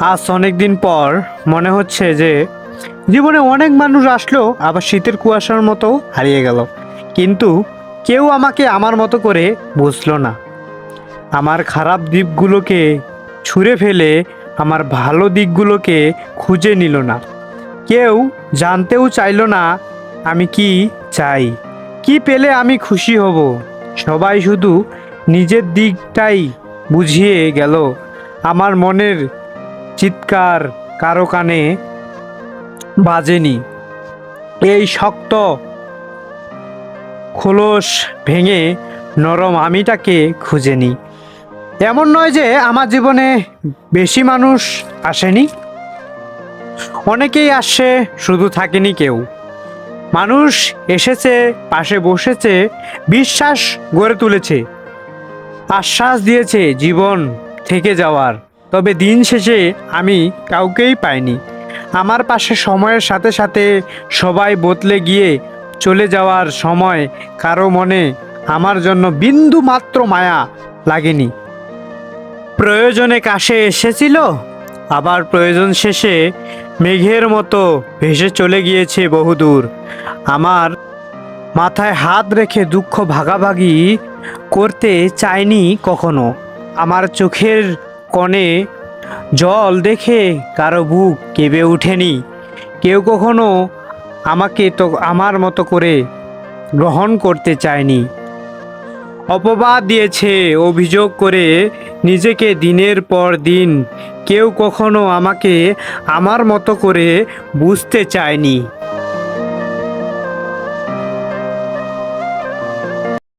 আজ অনেক দিন পর মনে হচ্ছে যে জীবনে অনেক মানুষ আসলো, আবার শীতের কুয়াশার মতো হারিয়ে গেল। কিন্তু কেউ আমাকে আমার মতো করে বুঝলো না। আমার খারাপ দিকগুলোকে ছুঁড়ে ফেলে আমার ভালো দিকগুলোকে খুঁজে নিল না। কেউ জানতেও চাইলো না আমি কি চাই। কি পেলে আমি খুশি হব? সবাই শুধু নিজের দিকটাই বুঝিয়ে গেল। আমার মনের চিৎকার কারও কানে বাজেনি। এই শক্ত খোলস ভেঙে নরম আমিটাকে খুঁজে নিই এমন নয় যে আমার জীবনে বেশি মানুষ আসেনি। অনেকেই আসছে শুধু থাকেনি কেউ। মানুষ এসেছে, পাশে বসেছে, বিশ্বাস গড়ে তুলেছে, আশ্বাস দিয়েছে জীবন থেকে যাওয়ার। তবে দিন শেষে আমি কাউকেই পাইনি। আমার পাশে সময়ের সাথে সাথে সবাই বদলে গিয়ে চলে যাওয়ার সময় কারও মনে আমার জন্য বিন্দু মাত্র মায়া লাগেনি। প্রয়োজনে কাশে এসেছিল, আবার প্রয়োজন শেষে মেঘের মতো ভেসে চলে গিয়েছে বহুদূর। আমার মাথায় হাত রেখে দুঃখ ভাগাভাগি করতে চাইনি কখনো। আমার চোখের কোণে জল দেখে কারও বুক কেঁপে ওঠেনি। কেউ কখনো আমাকে তো আমার মতো করে গ্রহণ করতে চায়নি। অপবাদ দিয়েছে, অভিযোগ করে নিজেকে দিনের পর দিন কেউ কখনো আমাকে আমার মতো করে বুঝতে চায়নি।